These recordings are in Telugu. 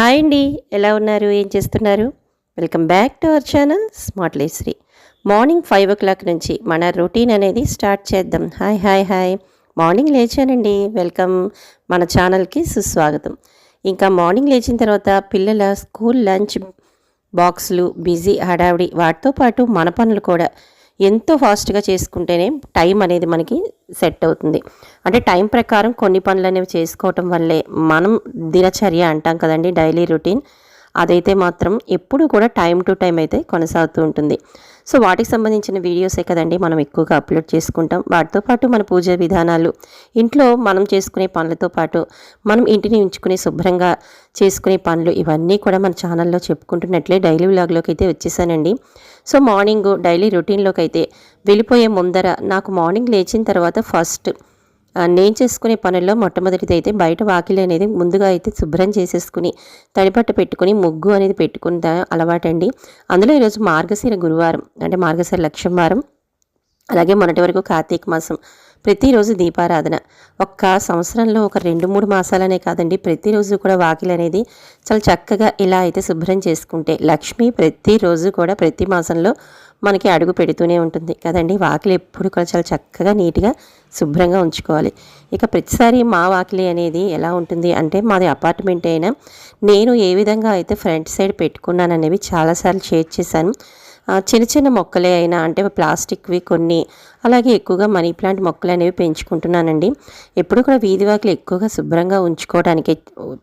హాయ్ అండి. ఎలా ఉన్నారు? ఏం చేస్తున్నారు? Welcome back to our channel smart Sri. Morning five o'clock నుంచి మన రొటీన్ అనేది స్టార్ట్ చేద్దాం. Hi hi hi. మార్నింగ్ లేచానండి. వెల్కమ్ మన ఛానల్కి సుస్వాగతం. ఇంకా మార్నింగ్ లేచిన తర్వాత పిల్లల స్కూల్ లంచ్ బాక్సులు బిజీ హడావిడి వాటితో పాటు మన పనులు కూడా ఎంతో ఫాస్ట్గా చేసుకుంటేనే టైం అనేది మనకి సెట్ అవుతుంది. అంటే టైం ప్రకారం కొన్ని పనులు అనేవి చేసుకోవటం వల్లే మనం దినచర్య అంటాం కదండి డైలీ రొటీన్. అదైతే మాత్రం ఎప్పుడు కూడా టైం టు టైం అయితే కొనసాగుతూ ఉంటుంది. సో వాటికి సంబంధించిన వీడియోసే కదండి మనం ఎక్కువగా అప్లోడ్ చేసుకుంటాం. వాటితో పాటు మన పూజ విధానాలు ఇంట్లో మనం చేసుకునే పనులతో పాటు మనం ఇంటిని ఉంచుకునే శుభ్రంగా చేసుకునే పనులు ఇవన్నీ కూడా మన ఛానల్లో చెప్పుకుంటున్నట్లే డైలీ వ్లాగ్లోకి అయితే వచ్చేసానండి. సో మార్నింగ్ డైలీ రొటీన్లోకి అయితే వెళ్ళిపోయే ముందర నాకు మార్నింగ్ లేచిన తర్వాత ఫస్ట్ నేను చేసుకునే పనుల్లో మొట్టమొదటిది అయితే బయట వాకిలి అనేది ముందుగా అయితే శుభ్రం చేసేసుకుని తడిపట్ట పెట్టుకుని ముగ్గు అనేది పెట్టుకున్న అలవాటండి. అందులో ఈరోజు మార్గశిర గురువారం అంటే మార్గశిర లక్ష్యం వారం అలాగే మొన్నటి వరకు కార్తీక మాసం ప్రతిరోజు దీపారాధన. ఒక్క సంవత్సరంలో ఒక రెండు మూడు మాసాలనే కాదండి ప్రతిరోజు కూడా వాకిలి అనేది చాలా చక్కగా ఇలా అయితే శుభ్రం చేసుకుంటే లక్ష్మి ప్రతిరోజు కూడా ప్రతి మాసంలో మనకి అడుగు పెడుతూనే ఉంటుంది. కదండి వాకిలి ఎప్పుడు కూడా చాలా చక్కగా నీట్గా శుభ్రంగా ఉంచుకోవాలి. ఇక ప్రతిసారి మా వాకిలి అనేది ఎలా ఉంటుంది అంటే మాది అపార్ట్మెంట్ అయినా నేను ఏ విధంగా అయితే ఫ్రంట్ సైడ్ పెట్టుకున్నాను అనేవి చాలాసార్లు షేర్ చేశాను. చిన్న చిన్న మొక్కలే అయినా అంటే ప్లాస్టిక్వి కొన్ని అలాగే ఎక్కువగా మనీ ప్లాంట్ మొక్కలు అనేవి పెంచుకుంటున్నానండి. ఎప్పుడు కూడా వీధి వాకిలు ఎక్కువగా శుభ్రంగా ఉంచుకోవడానికి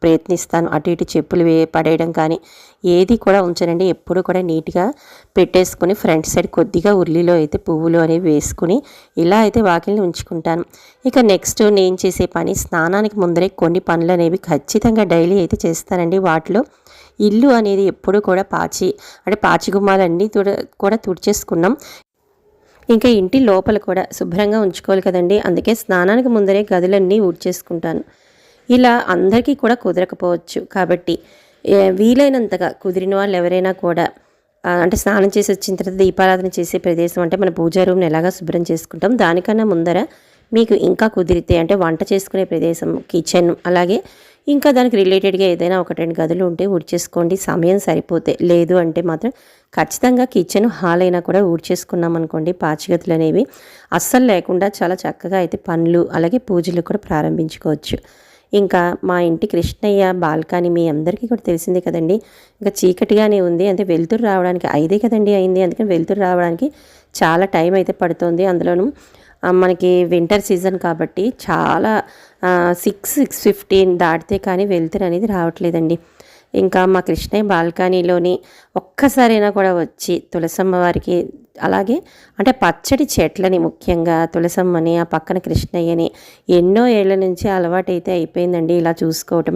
ప్రయత్నిస్తాను. అటు ఇటు చెప్పులు వే పడేయడం కానీ ఏది కూడా ఉంచనండి. ఎప్పుడు కూడా నీట్గా పెట్టేసుకుని ఫ్రంట్ సైడ్ కొద్దిగా ఉల్లిలో అయితే పువ్వులు అనేవి వేసుకుని ఇలా అయితే వాకిల్ని ఉంచుకుంటాను. ఇక నెక్స్ట్ నేను చేసే పని స్నానానికి ముందరే కొన్ని పనులు అనేవి ఖచ్చితంగా డైలీ అయితే చేస్తానండి. వాటిలో ఇల్లు అనేది ఎప్పుడు కూడా పాచి అంటే పాచి గుమ్మాలన్నీ తుడ కూడా తుడిచేసుకున్నాం. ఇంకా ఇంటి లోపల కూడా శుభ్రంగా ఉంచుకోవాలి కదండి. అందుకే స్నానానికి ముందరే గదులన్నీ ఊడ్చేసుకుంటాను. ఇలా అందరికీ కూడా కుదరకపోవచ్చు. కాబట్టి వీలైనంతగా కుదిరిన వాళ్ళు ఎవరైనా కూడా అంటే స్నానం చేసి వచ్చిన తర్వాత దీపారాధన చేసే ప్రదేశం అంటే మన పూజా రూమ్ని ఎలాగా శుభ్రం చేసుకుంటాం. దానికన్నా ముందర మీకు ఇంకా కుదిరితే అంటే వంట చేసుకునే ప్రదేశం కిచెన్ అలాగే ఇంకా దానికి రిలేటెడ్గా ఏదైనా ఒక రెండు గదులు ఉంటే ఊడ్చేసుకోండి. సమయం సరిపోతే లేదు అంటే మాత్రం ఖచ్చితంగా కిచెన్ హాల్ అయినా కూడా ఊడ్చేసుకున్నాం అనుకోండి పాచిగతులు అనేవి అస్సలు లేకుండా చాలా చక్కగా అయితే పనులు అలాగే పూజలు కూడా ప్రారంభించుకోవచ్చు. ఇంకా మా ఇంటి కృష్ణయ్య బాల్కనీ మీ అందరికీ కూడా తెలిసిందే కదండి. ఇంకా చీకటిగానే ఉంది అంటే వెలుతురు రావడానికి ఐదే కదండి అయింది. అందుకని వెలుతురు రావడానికి చాలా టైం అయితే పడుతుంది. అందులోనూ మనకి వింటర్ సీజన్ కాబట్టి చాలా సిక్స్ సిక్స్ ఫిఫ్టీన్ దాటితే కానీ వెళ్తురు అనేది రావట్లేదండి. ఇంకా మా కృష్ణయ్య బాల్కనీలోని ఒక్కసారైనా కూడా వచ్చి తులసమ్మ వారికి అలాగే అంటే పచ్చడి చెట్లని ముఖ్యంగా తులసమ్మని ఆ పక్కన కృష్ణయ్యని ఎన్నో ఏళ్ళ నుంచి అలవాటైతే అయిపోయిందండి ఇలా చూసుకోవటం.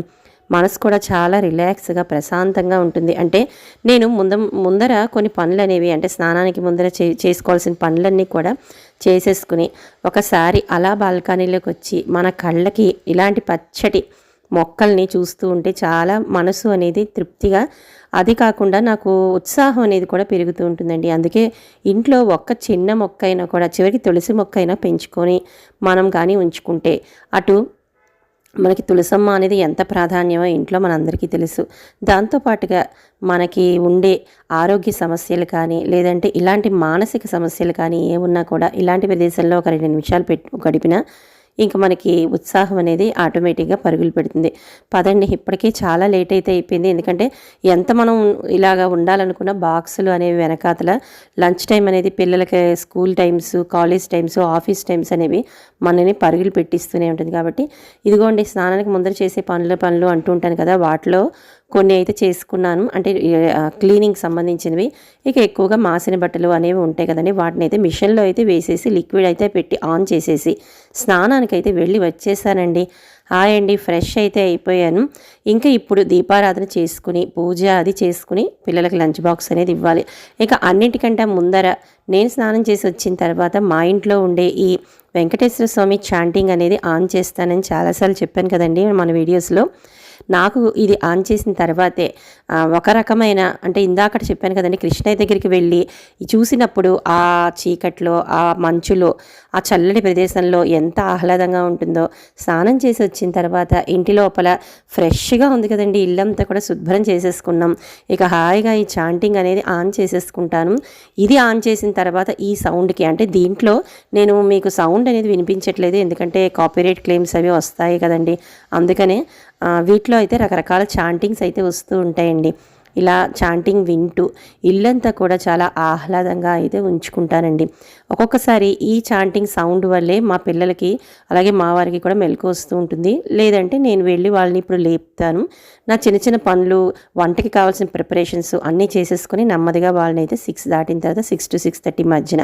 మనసు కూడా చాలా రిలాక్స్గా ప్రశాంతంగా ఉంటుంది. అంటే నేను ముంద ముందర కొన్ని పనులు అనేవి అంటే స్నానానికి ముందర చే చేసుకోవాల్సిన పనులన్నీ కూడా చేసేసుకుని ఒకసారి అలా బాల్కనీలోకి వచ్చి మన కళ్ళకి ఇలాంటి పచ్చటి మొక్కల్ని చూస్తూ ఉంటే చాలా మనసు అనేది తృప్తిగా అది కాకుండా నాకు ఉత్సాహం అనేది కూడా పెరుగుతూ ఉంటుందండి. అందుకే ఇంట్లో ఒక్క చిన్న మొక్క అయినా కూడా చివరికి తులసి మొక్క అయినా పెంచుకొని మనం కానీ ఉంచుకుంటే అటు మనకి తులసమ్మ అనేది ఎంత ప్రాధాన్యమో ఇంట్లో మనందరికీ తెలుసు. దాంతోపాటుగా మనకి ఉండే ఆరోగ్య సమస్యలు కానీ లేదంటే ఇలాంటి మానసిక సమస్యలు కానీ ఏమున్నా కూడా ఇలాంటి ప్రదేశంలో ఒక రెండు నిమిషాలు పెట్టు గడిపిన ఇంకా మనకి ఉత్సాహం అనేది ఆటోమేటిక్గా పరుగులు పెడుతుంది. పదండి ఇప్పటికే చాలా లేట్ అయితే అయిపోయింది. ఎందుకంటే ఎంత మనం ఇలాగా ఉండాలనుకున్న బాక్సులు అనేవి వెనకాతల లంచ్ టైం అనేది పిల్లలకి school times college times office times అనేవి మనని పరుగులు పెట్టిస్తూనే ఉంటుంది. కాబట్టి ఇదిగోండి స్నానానికి ముందర చేసే పనులు పనులు అంటూ ఉంటాను కదా వాటిలో కొన్ని అయితే చేసుకున్నాను. అంటే క్లీనింగ్ సంబంధించినవి. ఇక ఎక్కువగా మాసిన బట్టలు అనేవి ఉంటాయి కదండి. వాటిని అయితే మిషన్లో అయితే వేసేసి లిక్విడ్ అయితే పెట్టి ఆన్ చేసేసి స్నానానికి అయితే వెళ్ళి వచ్చేసానండి. హాయ్ అండి ఫ్రెష్ అయితే అయిపోయాను. ఇంకా ఇప్పుడు దీపారాధన చేసుకుని పూజ అది చేసుకుని పిల్లలకి లంచ్ బాక్స్ అనేది ఇవ్వాలి. ఇక అన్నిటికంటే ముందర నేను స్నానం చేసి వచ్చిన తర్వాత మా ఇంట్లో ఉండే ఈ వెంకటేశ్వర స్వామి చాంటింగ్ అనేది ఆన్ చేస్తానని చాలాసార్లు చెప్పాను కదండి మన వీడియోస్లో. నాకు ఇది ఆన్ చేసిన తర్వాతే ఒక రకమైన అంటే ఇందాక చెప్పాను కదండి కృష్ణయ్య దగ్గరికి వెళ్ళి చూసినప్పుడు ఆ చీకట్లో ఆ మంచులో ఆ చల్లటి ప్రదేశంలో ఎంత ఆహ్లాదంగా ఉంటుందో స్నానం చేసి వచ్చిన తర్వాత ఇంటి లోపల ఫ్రెష్గా ఉంది కదండి ఇల్లంతా కూడా శుభ్రం చేసేసుకున్నాం. ఇక హాయిగా ఈ చాంటింగ్ అనేది ఆన్ చేసేసుకుంటాను. ఇది ఆన్ చేసిన తర్వాత ఈ సౌండ్కి అంటే దీంట్లో నేను మీకు సౌండ్ అనేది వినిపించట్లేదు ఎందుకంటే కాపీరైట్ క్లెయిమ్స్ అవి వస్తాయి కదండి. అందుకనే వీటిలో అయితే రకరకాల చాంటింగ్స్ అయితే వస్తూ ఉంటాయండి. ఇలా చాంటింగ్ వింటూ ఇల్లంతా కూడా చాలా ఆహ్లాదంగా అయితే ఉంచుకుంటానండి. ఒక్కొక్కసారి ఈ చాంటింగ్ సౌండ్ వల్లే మా పిల్లలకి అలాగే మా వారికి కూడా మెలకు వస్తూ ఉంటుంది. లేదంటే నేను వెళ్ళి వాళ్ళని ఇప్పుడు లేపుతాను. నా చిన్న చిన్న పనులు వంటకి కావాల్సిన ప్రిపరేషన్స్ అన్నీ చేసేసుకొని నెమ్మదిగా వాళ్ళని అయితే సిక్స్ దాటిన తర్వాత సిక్స్ టు సిక్స్ థర్టీ మధ్యన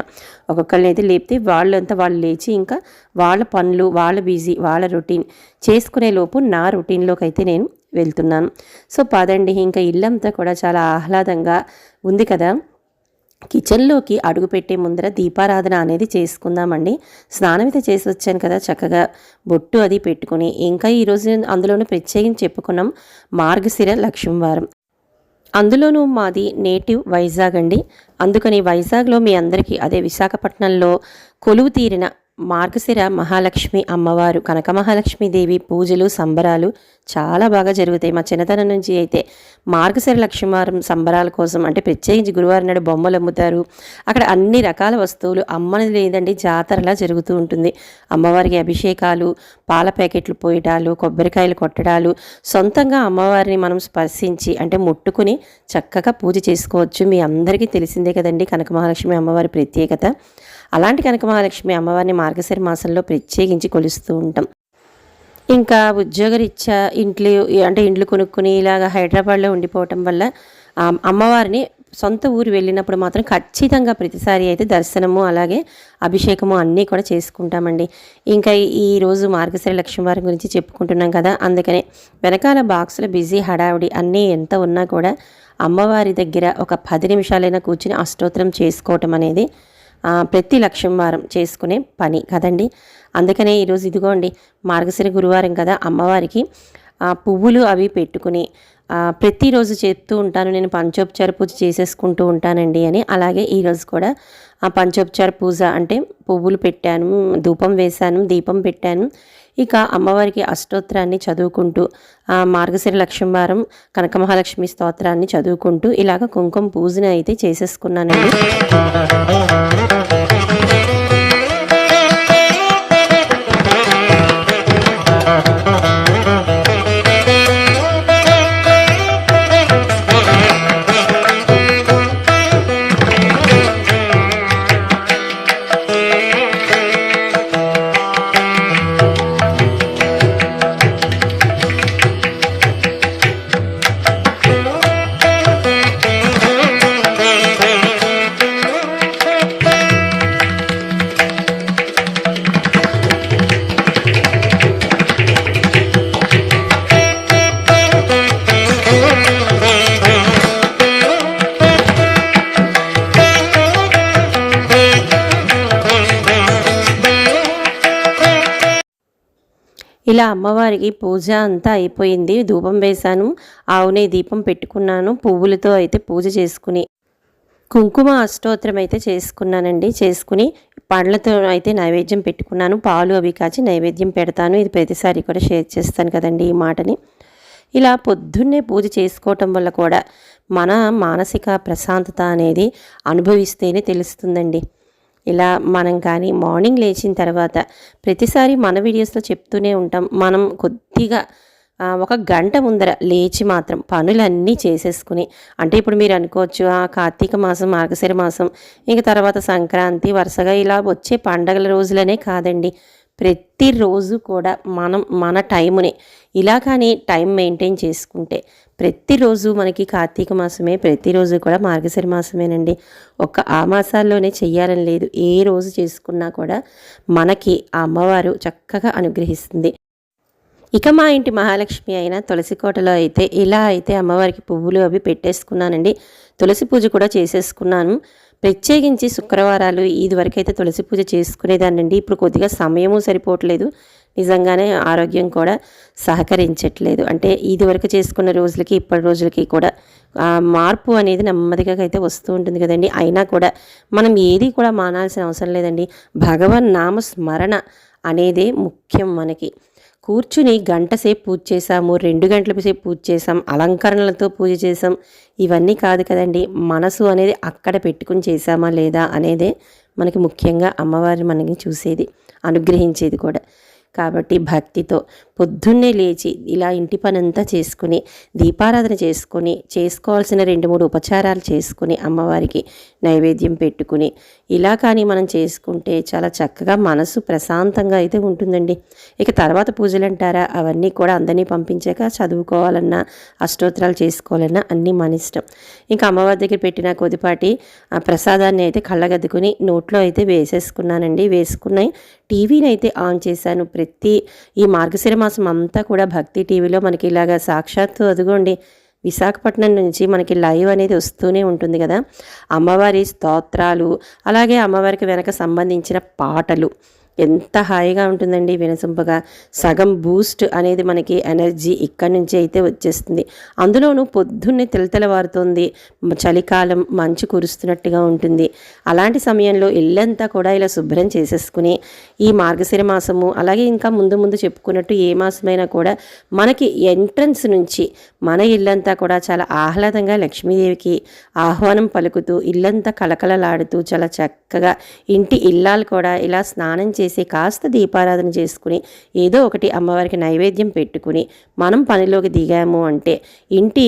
ఒక్కొక్కరిని అయితే లేపితే వాళ్ళంతా వాళ్ళు లేచి ఇంకా వాళ్ళ పనులు వాళ్ళ బిజీ వాళ్ళ రొటీన్ చేసుకునే లోపు నా రొటీన్లోకి అయితే నేను వెళ్తున్నాను సో పదండి ఇంకా ఇల్లంతా కూడా చాలా ఆహ్లాదంగా ఉంది కదా. కిచెన్లోకి అడుగుపెట్టే ముందర దీపారాధన అనేది చేసుకుందామండి. స్నానం అయితే చేసి వచ్చాను కదా చక్కగా. బొట్టు అది పెట్టుకుని ఇంకా ఈరోజు అందులోనూ ప్రత్యేకించి చెప్పుకున్నాం మార్గశిర లక్ష్మీవారం. అందులోనూ మాది నేటివ్ వైజాగ్ అండి. అందుకని వైజాగ్లో మీ అందరికీ అదే విశాఖపట్నంలో కొలువు తీరిన మార్గశిర మహాలక్ష్మి అమ్మవారు కనక మహాలక్ష్మీదేవి పూజలు సంబరాలు చాలా బాగా జరుగుతాయి. మా చిన్నతనం నుంచి అయితే మార్గశిర లక్ష్మీవారం సంబరాల కోసం అంటే ప్రత్యేకించి గురువారం నాడు బొమ్మలు అమ్ముతారు. అక్కడ అన్ని రకాల వస్తువులు అమ్మని లేదండి జాతరలా జరుగుతూ ఉంటుంది. అమ్మవారికి అభిషేకాలు పాల ప్యాకెట్లు పోయటాలు కొబ్బరికాయలు కొట్టడాలు సొంతంగా అమ్మవారిని మనం స్పర్శించి అంటే ముట్టుకుని చక్కగా పూజ చేసుకోవచ్చు. మీ అందరికీ తెలిసిందే కదండి కనక మహాలక్ష్మి అమ్మవారి ప్రత్యేకత. అలాంటి కనక మహాలక్ష్మి అమ్మవారిని మార్గశిర మాసంలో ప్రత్యేకించి కొలుస్తూ ఉంటాం. ఇంకా ఉద్యోగరీత్యా ఇంట్లో అంటే ఇండ్లు కొనుక్కుని ఇలాగ హైదరాబాద్లో ఉండిపోవటం వల్ల అమ్మవారిని సొంత ఊరు వెళ్ళినప్పుడు మాత్రం ఖచ్చితంగా ప్రతిసారి అయితే దర్శనము అలాగే అభిషేకము అన్నీ కూడా చేసుకుంటామండి. ఇంకా ఈరోజు మార్గశిర లక్ష్మీవారం గురించి చెప్పుకుంటున్నాం కదా అందుకనే వెనకాల బాక్సుల బిజీ హడావిడి అన్నీ ఎంత ఉన్నా కూడా అమ్మవారి దగ్గర ఒక పది నిమిషాలైనా కూర్చుని అష్టోత్తరం చేసుకోవటం అనేది ప్రతి లక్ష్యం వారం చేసుకునే పని కదండి. అందుకనే ఈరోజు ఇదిగోండి మార్గశిర గురువారం కదా అమ్మవారికి పువ్వులు అవి పెట్టుకుని ప్రతిరోజు చెప్తూ ఉంటాను. నేను పంచోపచార పూజ చేసేసుకుంటూ ఉంటానండి అని. అలాగే ఈరోజు కూడా ఆ పంచోపచార పూజ అంటే పువ్వులు పెట్టాను ధూపం వేశాను దీపం పెట్టాను. ఇక అమ్మవారికి అష్టోత్తరాన్ని చదువుకుంటూ ఆ మార్గశిర లక్ష్మీవారం కనక మహాలక్ష్మి స్తోత్రాన్ని చదువుకుంటూ ఇలాగ కుంకుమ పూజని అయితే చేసేసుకున్నానండి. అమ్మవారికి పూజ అంతా అయిపోయింది. ధూపం వేశాను. ఆవునే దీపం పెట్టుకున్నాను. పువ్వులతో అయితే పూజ చేసుకుని కుంకుమ అష్టోత్తరం అయితే చేసుకున్నానండి. చేసుకుని పండ్లతో అయితే నైవేద్యం పెట్టుకున్నాను. పాలు అవి కాచి నైవేద్యం పెడతాను. ఇది ప్రతిసారి కూడా షేర్ చేస్తాను కదండి ఈ మాటని. ఇలా పొద్దున్నే పూజ చేసుకోవటం వల్ల కూడా మన మానసిక ప్రశాంతత అనేది అనుభవిస్తేనే తెలుస్తుందండి. ఇలా మనం కానీ మార్నింగ్ లేచిన తర్వాత ప్రతిసారి మన వీడియోస్లో చెప్తూనే ఉంటాం. మనం కొద్దిగా ఒక గంట ముందర లేచి మాత్రం పనులన్నీ చేసేసుకుని అంటే ఇప్పుడు మీరు అనుకోవచ్చు ఆ కార్తీక మాసం మార్గశిర మాసం ఇంక తర్వాత సంక్రాంతి వరుసగా ఇలా వచ్చే పండగల రోజులనే కాదండి. ప్రతిరోజు కూడా మనం మన టైముని ఇలా కానీ టైం మెయింటైన్ చేసుకుంటే ప్రతిరోజు మనకి కార్తీక మాసమే ప్రతిరోజు కూడా మార్గశిర మాసమేనండి. ఒక్క ఆ మాసాల్లోనే చెయ్యాలని లేదు. ఏ రోజు చేసుకున్నా కూడా మనకి ఆ అమ్మవారు చక్కగా అనుగ్రహిస్తుంది. ఇక మా ఇంటి మహాలక్ష్మి అయిన తులసి కోటలో అయితే ఇలా అయితే అమ్మవారికి పువ్వులు అవి పెట్టేసుకున్నానండి. తులసి పూజ కూడా చేసేసుకున్నాను. ప్రత్యేకించి శుక్రవారాలు ఇదివరకైతే తులసి పూజ చేసుకునేదానండి ఇప్పుడు కొద్దిగా సమయము సరిపోవట్లేదు. నిజంగానే ఆరోగ్యం కూడా సహకరించట్లేదు. అంటే ఇది వరకు చేసుకున్న రోజులకి ఇప్పటి రోజులకి కూడా ఆ మార్పు అనేది నెమ్మదిగా అయితే వస్తూ ఉంటుంది కదండి. అయినా కూడా మనం ఏది కూడా మానాల్సిన అవసరం లేదండి. భగవన్ నామ స్మరణ అనేదే ముఖ్యం మనకి. కూర్చుని గంటసేపు పూజ చేసాము రెండు గంటల సేపు పూజ చేసాం అలంకరణలతో పూజ చేసాం ఇవన్నీ కాదు కదండి మనసు అనేది అక్కడ పెట్టుకుని చేసామా లేదా అనేదే మనకి ముఖ్యంగా అమ్మవారి మనకి చూసేది అనుగ్రహించేది కూడా. కాబట్టి భక్తితో పొద్దున్నే లేచి ఇలా ఇంటి పనంతా చేసుకుని దీపారాధన చేసుకుని చేసుకోవాల్సిన రెండు మూడు ఉపచారాలు చేసుకుని అమ్మవారికి నైవేద్యం పెట్టుకుని ఇలా కానీ మనం చేసుకుంటే చాలా చక్కగా మనసు ప్రశాంతంగా అయితే ఉంటుందండి. ఇక తర్వాత పూజలు అంటారా? అవన్నీ కూడా అందరినీ పంపించాక చదువుకోవాలన్నా అష్టోత్తరాలు చేసుకోవాలన్నా అన్నీ మన ఇష్టం. ఇంకా అమ్మవారి దగ్గర పెట్టిన కొద్దిపాటి ఆ ప్రసాదాన్ని అయితే కళ్ళగద్దుకుని నోట్లో అయితే వేసేసుకున్నానండి. వేసుకున్నాయి. టీవీని అయితే ఆన్ చేశాను. ప్రతి ఈ మార్గశిర మాసం అంతా కూడా భక్తి టీవీలో మనకి ఇలాగా సాక్షాత్తు అదిగోండి విశాఖపట్నం నుంచి మనకి లైవ్ అనేది వస్తూనే ఉంటుంది కదా. అమ్మవారి స్తోత్రాలు అలాగే అమ్మవారికి వెనక సంబంధించిన పాటలు. ఎంత హాయిగా ఉంటుందండి వినసొంపగా. సగం బూస్ట్ అనేది మనకి ఎనర్జీ ఇక్కడి నుంచి అయితే వచ్చేస్తుంది. అందులోనూ పొద్దున్నే తెలతెలవారుతోంది చలికాలం మంచు కురుస్తున్నట్టుగా ఉంటుంది. అలాంటి సమయంలో ఇల్లంతా కూడా ఇలా శుభ్రం చేసేసుకుని ఈ మార్గశిర మాసము అలాగే ఇంకా ముందు ముందు చెప్పుకున్నట్టు ఏ మాసమైనా కూడా మనకి ఎంట్రన్స్ నుంచి మన ఇల్లంతా కూడా చాలా ఆహ్లాదంగా లక్ష్మీదేవికి ఆహ్వానం పలుకుతూ ఇల్లంతా కలకలలాడుతూ చాలా చక్కగా ఇంటి ఇల్లాలు కూడా ఇలా స్నానం చేసి కాస్త దీపారాధన చేసుకుని ఏదో ఒకటి అమ్మవారికి నైవేద్యం పెట్టుకుని మనం పనిలోకి దిగాము అంటే ఇంటి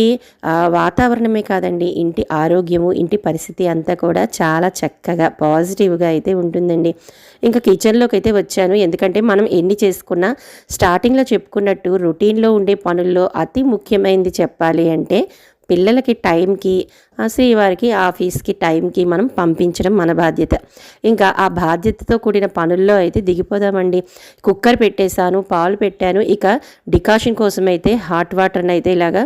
వాతావరణమే కాదండి ఇంటి ఆరోగ్యము ఇంటి పరిస్థితి అంతా కూడా చాలా చక్కగా పాజిటివ్గా అయితే ఉంటుందండి. ఇంకా కిచెన్లోకి అయితే వచ్చాను. ఎందుకంటే మనం ఎన్ని చేసుకున్నా స్టార్టింగ్లో చెప్పుకున్నట్టు రొటీన్లో ఉండే పనుల్లో అతి ముఖ్యమైనది చెప్పాలి అంటే పిల్లలకి టైంకి శ్రీవారికి ఆఫీస్కి టైంకి మనం పంపించడం మన బాధ్యత. ఇంకా ఆ బాధ్యతతో కూడిన పనుల్లో అయితే దిగిపోదామండి. కుక్కర్ పెట్టేశాను పాలు పెట్టాను. ఇక డికాషన్ కోసం అయితే హాట్ వాటర్ని అయితే ఇలాగా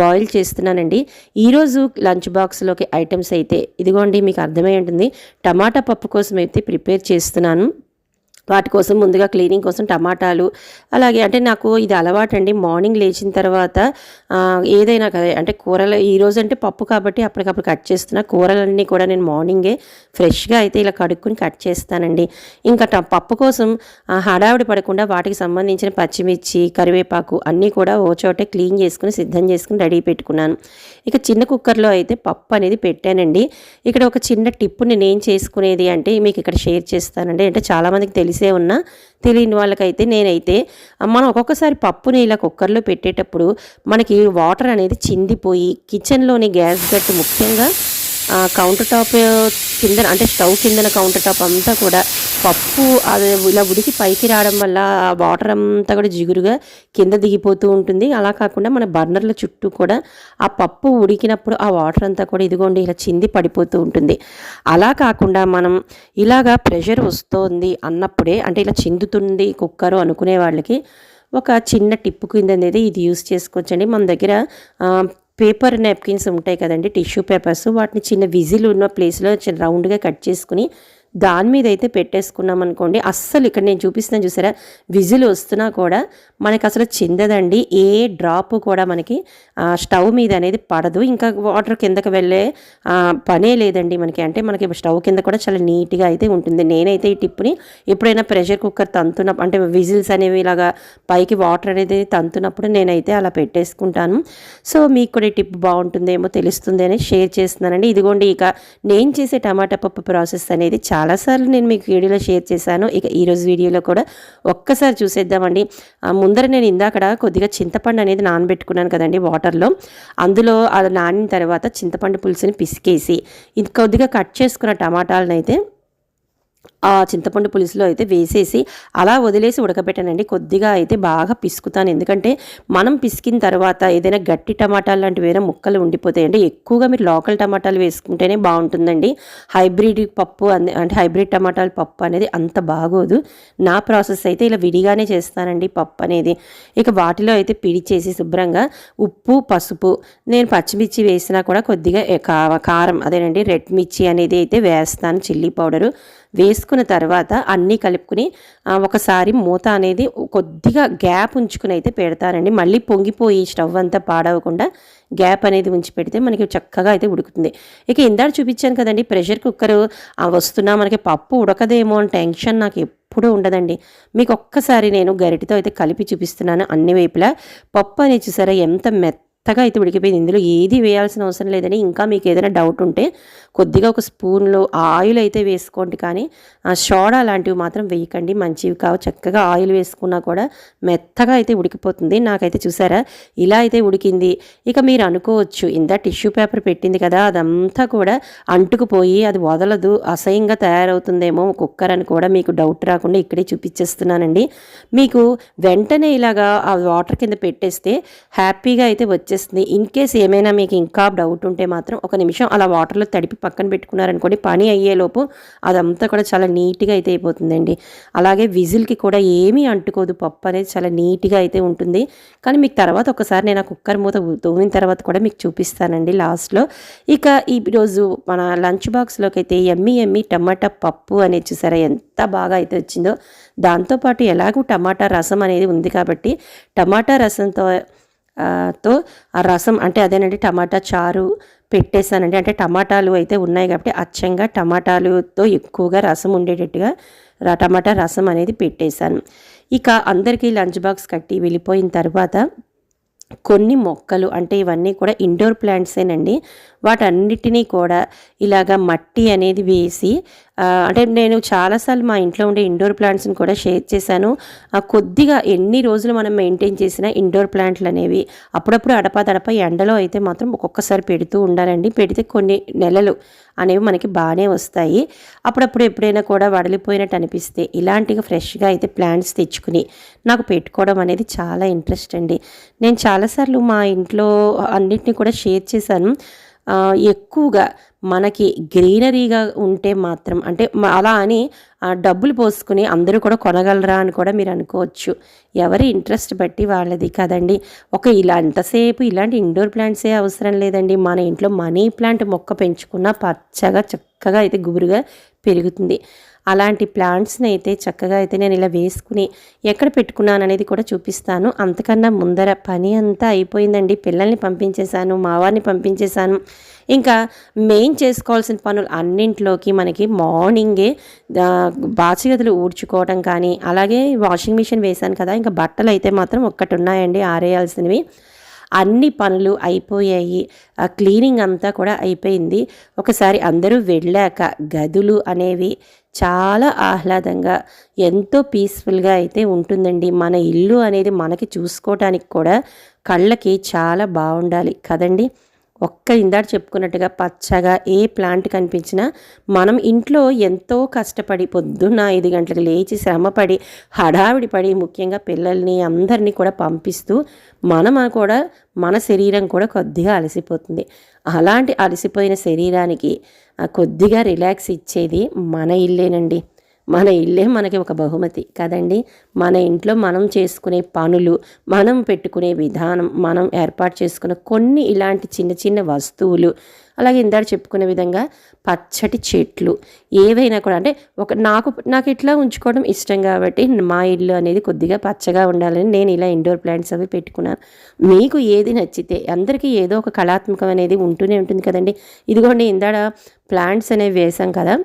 బాయిల్ చేస్తున్నానండి. ఈరోజు లంచ్ బాక్స్లోకి ఐటమ్స్ అయితే ఇదిగోండి మీకు అర్థమై ఉంటుంది. టమాటా పప్పు కోసం అయితే ప్రిపేర్ చేస్తున్నాను. వాటి కోసం ముందుగా క్లీనింగ్ కోసం టమాటాలు అలాగే అంటే నాకు ఇది అలవాటు అండి మార్నింగ్ లేచిన తర్వాత ఏదైనా కదా అంటే కూరలు ఈరోజు అంటే పప్పు కాబట్టి అప్పటికప్పుడు కట్ చేస్తున్నా. కూరలన్నీ కూడా నేను మార్నింగే ఫ్రెష్గా అయితే ఇలా కడుక్కొని కట్ చేస్తానండి. ఇంకా ట- పప్పు కోసం హడావిడి పడకుండా వాటికి సంబంధించిన పచ్చిమిర్చి కరివేపాకు అన్నీ కూడా ఓ చోటే క్లీన్ చేసుకుని సిద్ధం చేసుకుని రెడీ పెట్టుకున్నాను. ఇక చిన్న కుక్కర్లో అయితే పప్పు అనేది పెట్టానండి. ఇక్కడ ఒక చిన్న టిప్పు నేను ఏం చేసుకునేది అంటే మీకు ఇక్కడ షేర్ చేస్తానండి. అంటే చాలామందికి తెలిసే ఉన్నా తెలియని వాళ్ళకైతే నేనైతే మనం ఒక్కొక్కసారి పప్పుని ఇలా కుక్కర్లో పెట్టేటప్పుడు మనకి వాటర్ అనేది చిందిపోయి కిచెన్లోని గ్యాస్ గట్టు ముఖ్యంగా కౌంటర్ టాప్ కింద అంటే స్టవ్ కిందన కౌంటర్ టాప్ అంతా కూడా పప్పు అది ఇలా ఉడికి పైకి రావడం వల్ల ఆ వాటర్ అంతా కూడా జిగురుగా కింద దిగిపోతూ ఉంటుంది. అలా కాకుండా మన బర్నర్ల చుట్టూ కూడా ఆ పప్పు ఉడికినప్పుడు ఆ వాటర్ అంతా కూడా ఇదిగోండి ఇలా చింది పడిపోతూ ఉంటుంది. అలా కాకుండా మనం ఇలాగా ప్రెషర్ వస్తుంది అన్నప్పుడే అంటే ఇలా చిందుతుంది కుక్కరు అనుకునే వాళ్ళకి ఒక చిన్న టిప్పు కింద అనేది ఇది యూస్ చేసుకోవచ్చండి. మన దగ్గర పేపర్ నాప్కిన్స్ ఉంటాయి కదండి టిష్యూ పేపర్స్ వాటిని చిన్న విజిల్ ఉన్న ప్లేస్లో చిన్న రౌండ్గా కట్ చేసుకుని దాని మీద అయితే పెట్టేసుకున్నాం అనుకోండి. అస్సలు ఇక్కడ నేను చూపిస్తున్నాను చూసారా? విజిల్ వస్తున్నా కూడా మనకి అసలు చిందదండి. ఏ డ్రాప్ కూడా మనకి స్టవ్ మీద అనేది పడదు. ఇంకా వాటర్ కిందకి వెళ్ళే పనే లేదండి మనకి. అంటే మనకి స్టవ్ కింద కూడా చాలా నీట్గా అయితే ఉంటుంది. నేనైతే ఈ టిప్ని ఎప్పుడైనా ప్రెషర్ కుక్కర్ తంతున్న అంటే విజిల్స్ అనేవి ఇలాగా పైకి వాటర్ అనేది తంతున్నప్పుడు నేనైతే అలా పెట్టేసుకుంటాను. సో మీకు కూడా ఈ టిప్ బాగుంటుందేమో తెలుస్తుంది అని షేర్ చేస్తున్నానండి. ఇదిగోండి ఇక నేను చేసే టమాటా పప్పు ప్రాసెస్ అనేది చాలా చాలాసార్లు నేను మీకు వీడియోలో షేర్ చేశాను. ఇక ఈరోజు వీడియోలో కూడా ఒక్కసారి చూసేద్దామండి. ముందర నేను ఇందాకడ కొద్దిగా చింతపండు అనేది నానబెట్టుకున్నాను కదండి వాటర్లో. అందులో అది నానిన తర్వాత చింతపండు పులుసుని పిసికేసి ఇది కొద్దిగా కట్ చేసుకున్న టమాటాలను అయితే ఆ చింతపండు పులుసులో అయితే వేసేసి అలా వదిలేసి ఉడకబెట్టానండి. కొద్దిగా అయితే బాగా పిసుకుతాను. ఎందుకంటే మనం పిసికిన తర్వాత ఏదైనా గట్టి టమాటాలు లాంటివి ఏదైనా ముక్కలు ఉండిపోతాయండి. ఎక్కువగా మీరు లోకల్ టమాటాలు వేసుకుంటేనే బాగుంటుందండి. హైబ్రిడ్ పప్పు అనే- అంటే హైబ్రిడ్ టమాటాల పప్పు అనేది అంత బాగోదు. నా ప్రాసెస్ అయితే ఇలా విడిగానే చేస్తానండి పప్పు అనేది. ఇక వాటిలో అయితే పిడిచేసి శుభ్రంగా ఉప్పు పసుపు నేను పచ్చిమిర్చి వేసినా కూడా కొద్దిగా కారం అదేనండి రెడ్ మిర్చి అనేది అయితే వేస్తాను చిల్లీ పౌడరు. వేసుకున్న తర్వాత అన్నీ కలుపుకుని ఒకసారి మూత అనేది కొద్దిగా గ్యాప్ ఉంచుకుని అయితే పెడతానండి మళ్ళీ పొంగిపోయి స్టవ్ అంతా పాడవకుండా గ్యాప్ అనేది ఉంచి పెడితే మనకి చక్కగా అయితే ఉడుకుతుంది. ఇక ఇందాక చూపించాను కదండి ప్రెషర్ కుక్కర్ వస్తున్నా మనకి పప్పు ఉడకదేమో అని టెన్షన్ నాకు ఎప్పుడూ ఉండదండి. మీకు ఒక్కసారి నేను గరిటతో అయితే కలిపి చూపిస్తున్నాను అన్ని వైపులా. పప్పు అనేది చూసారా ఎంత మెత్త మెత్తగా అయితే ఉడికిపోయింది. ఇందులో ఏది వేయాల్సిన అవసరం లేదని ఇంకా మీకు ఏదైనా డౌట్ ఉంటే కొద్దిగా ఒక స్పూన్లో ఆయిల్ అయితే వేసుకోండి. కానీ ఆ సోడా లాంటివి మాత్రం వేయకండి. మంచివి కావు. చక్కగా ఆయిల్ వేసుకున్నా కూడా మెత్తగా అయితే ఉడికిపోతుంది. నాకైతే చూసారా? ఇలా అయితే ఉడికింది. ఇక మీరు అనుకోవచ్చు ఇందా టిష్యూ పేపర్ పెట్టింది కదా అదంతా కూడా అంటుకుపోయి అది వదలదు అసహ్యంగా తయారవుతుందేమో కుక్కర్ అని కూడా మీకు డౌట్ రాకుండా ఇక్కడే చూపించేస్తున్నానండి. మీకు వెంటనే ఇలాగా ఆ వాటర్ కింద పెట్టేస్తే హ్యాపీగా అయితే వచ్చేస్తుంది. ఇన్ కేస్ ఏమైనా మీకు ఇంకా డౌట్ ఉంటే మాత్రం ఒక నిమిషం అలా వాటర్లో తడిపి పక్కన పెట్టుకున్నారనుకోండి పని అయ్యేలోపు అదంతా కూడా చాలా నీట్గా అయితే అయిపోతుందండి. అలాగే విజిల్కి కూడా ఏమీ అంటుకోదు పప్పు అనేది చాలా నీట్గా అయితే ఉంటుంది. కానీ మీకు తర్వాత ఒకసారి నేను ఆ కుక్కర్ మూత తోమిన తర్వాత కూడా మీకు చూపిస్తానండి లాస్ట్లో ఇక ఈరోజు మన లంచ్ బాక్స్లోకి అయితే ఎమ్మి ఎమ్మి టమాటా పప్పు అనేది చూసారా ఎంత బాగా అయితే వచ్చిందో. దాంతోపాటు ఎలాగూ టమాటా రసం అనేది ఉంది కాబట్టి టమాటా రసంతో తో ఆ రసం అంటే అదేనండి టమాటా చారు పెట్టేశానండి అంటే టమాటాలు అయితే ఉన్నాయి కాబట్టి అచ్చంగా టమాటాలుతో ఎక్కువగా రసం ఉండేటట్టుగా టమాటా రసం అనేది పెట్టేశాను. ఇక అందరికీ లంచ్ బాక్స్ కట్టి వెళ్ళిపోయిన తర్వాత కొన్ని మొక్కలు అంటే ఇవన్నీ కూడా ఇండోర్ ప్లాంట్సేనండి. వాటన్నిటినీ కూడా ఇలాగ మట్టి అనేది వేసి అంటే నేను చాలాసార్లు మా ఇంట్లో ఉండే ఇండోర్ ప్లాంట్స్ని కూడా షేర్ చేశాను. ఆ, కొద్దిగా ఎన్ని రోజులు మనం మెయింటైన్ చేసిన ఇండోర్ ప్లాంట్లు అనేవి అప్పుడప్పుడు అడపాదడప ఎండలో అయితే మాత్రం ఒక్కొక్కసారి పెడుతూ ఉండాలండి. పెడితే కొన్ని నెలలు అనేవి మనకి బాగానే వస్తాయి. అప్పుడప్పుడు ఎప్పుడైనా కూడా వడలిపోయినట్టు అనిపిస్తే ఇలాంటిగా ఫ్రెష్గా అయితే ప్లాంట్స్ తెచ్చుకుని నాకు పెట్టుకోవడం అనేది చాలా ఇంట్రెస్ట్ అండి. నేను చాలాసార్లు మా ఇంట్లో అన్నిటిని కూడా షేర్ చేశాను. ఎక్కువగా మనకి గ్రీనరీగా ఉంటే మాత్రం అంటే అలా అని డబ్బులు పోసుకుని అందరూ కూడా కొనగలరా అని కూడా మీరు అనుకోవచ్చు. ఎవరి ఇంట్రెస్ట్ బట్టి వాళ్ళది కదండి. ఒక ఇలా ఎంతసేపు ఇలాంటి ఇండోర్ ప్లాంట్సే అవసరం లేదండి. మన ఇంట్లో మనీ ప్లాంట్ మొక్క పెంచుకున్న పచ్చగా చక్కగా అయితే గుబురుగా పెరుగుతుంది. అలాంటి ప్లాంట్స్ని అయితే చక్కగా అయితే నేను ఇలా వేసుకుని ఎక్కడ పెట్టుకున్నాను అనేది కూడా చూపిస్తాను. అంతకన్నా ముందర పని అంతా అయిపోయిందండి. పిల్లల్ని పంపించేశాను మావారిని పంపించేశాను. ఇంకా మెయిన్ చేసుకోవాల్సిన పనులు అన్నింటిలోకి మనకి మార్నింగే బాచిగదులు ఊడ్చుకోవడం కానీ అలాగే వాషింగ్ మిషన్ వేశాను కదా ఇంకా బట్టలు అయితే మాత్రం ఒక్కటి ఉన్నాయండి ఆరేయాల్సినవి. అన్ని పనులు అయిపోయాయి. ఆ క్లీనింగ్ అంతా కూడా అయిపోయింది. ఒకసారి అందరూ వెళ్ళాక గదులు అనేవి చాలా ఆహ్లాదంగా ఎంతో పీస్ఫుల్గా అయితే ఉంటుందండి. మన ఇల్లు అనేది మనకి చూసుకోవటానికి కూడా కళ్ళకి చాలా బాగుండాలి కదండి. ఒక్క ఇందాడు చెప్పుకున్నట్టుగా పచ్చగా ఏ ప్లాంట్ కనిపించినా మనం ఇంట్లో ఎంతో కష్టపడి పొద్దున్న ఐదు గంటలకు లేచి శ్రమపడి హడావిడి పడి ముఖ్యంగా పిల్లల్ని అందరినీ కూడా పంపిస్తూ మనం కూడా మన శరీరం కూడా కొద్దిగా అలసిపోతుంది. అలాంటి అలసిపోయిన శరీరానికి ఆ కొద్దిగా రిలాక్స్ ఇచ్చేది మన ఇల్లేనండి. మన ఇల్లే మనకి ఒక బహుమతి కదండి. మన ఇంట్లో మనం చేసుకునే పనులు మనం పెట్టుకునే విధానం మనం ఏర్పాటు చేసుకున్న కొన్ని ఇలాంటి చిన్న చిన్న వస్తువులు అలాగే ఇందాక చెప్పుకునే విధంగా పచ్చటి చెట్లు ఏవైనా కూడా అంటే ఒక నాకు నాకు ఇట్లా ఉంచుకోవడం ఇష్టం కాబట్టి మా ఇల్లు అనేది కొద్దిగా పచ్చగా ఉండాలని నేను ఇలా ఇండోర్ ప్లాంట్స్ అవి పెట్టుకున్నాను. మీకు ఏది నచ్చితే అందరికీ ఏదో ఒక కళాత్మకం అనేది ఉంటూనే ఉంటుంది కదండి. ఇదిగోండి ఇందాడ ప్లాంట్స్ అనేవి వేసాం కదా.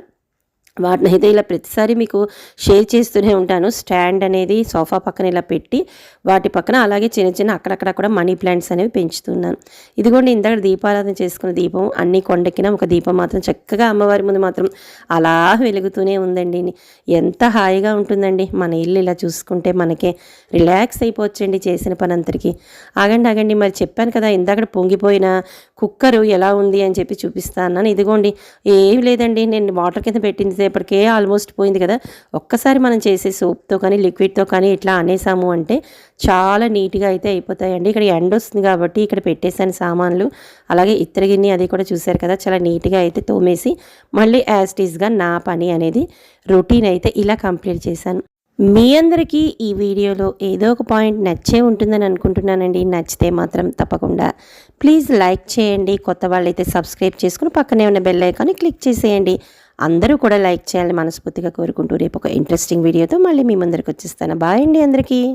వాటిని అయితే ఇలా ప్రతిసారి మీకు షేర్ చేస్తూనే ఉంటాను. స్టాండ్ అనేది సోఫా పక్కన ఇలా పెట్టి వాటి పక్కన అలాగే చిన్న చిన్న అక్కడక్కడ కూడా మనీ ప్లాంట్స్ అనేవి పెంచుతున్నాను. ఇదిగోండి ఇందాక దీపారాధన చేసుకున్న దీపం అన్ని కొండెక్కిన ఒక దీపం మాత్రం చక్కగా అమ్మవారి ముందు మాత్రం అలా వెలుగుతూనే ఉందండి. ఎంత హాయిగా ఉంటుందండి. మన ఇల్లు ఇలా చూసుకుంటే మనకే రిలాక్స్ అయిపోవచ్చండి చేసిన పని ఆగండి ఆగండి మరి చెప్పాను కదా ఇందాక పొంగిపోయిన కుక్కరు ఎలా ఉంది అని చెప్పి చూపిస్తా అన్నాను ఇదిగోండి ఏం లేదండి. నేను వాటర్ కింద పెట్టింది కొద్దిసేపటికే ఆల్మోస్ట్ పోయింది కదా. ఒక్కసారి మనం చేసే సోప్తో కానీ లిక్విడ్తో కానీ ఇట్లా అనేసాము అంటే చాలా నీట్గా అయితే అయిపోతాయండి. ఇక్కడ ఎండ వస్తుంది కాబట్టి ఇక్కడ పెట్టేసాను సామాన్లు. అలాగే ఇత్తడి గిన్నె అది కూడా చూశారు కదా చాలా నీట్గా అయితే తోమేసి మళ్ళీ యాస్టీస్గా నా పని అనేది రొటీన్ అయితే ఇలా కంప్లీట్ చేశాను. మీ అందరికీ ఈ వీడియోలో ఏదో ఒక పాయింట్ నచ్చే ఉంటుందని అనుకుంటున్నానండి. నచ్చితే మాత్రం తప్పకుండా ప్లీజ్ లైక్ చేయండి. కొత్త వాళ్ళైతే సబ్స్క్రైబ్ చేసుకుని పక్కనే ఉన్న బెల్ ఐకాన్ని క్లిక్ చేసేయండి. అందరూ కూడా లైక్ చేయాలని మనస్ఫూర్తిగా కోరుకుంటూ రేపు ఒక ఇంట్రెస్టింగ్ వీడియోతో మళ్ళీ మీ ముందరికి వచ్చేస్తాను. బాయ్ అండి అందరికీ.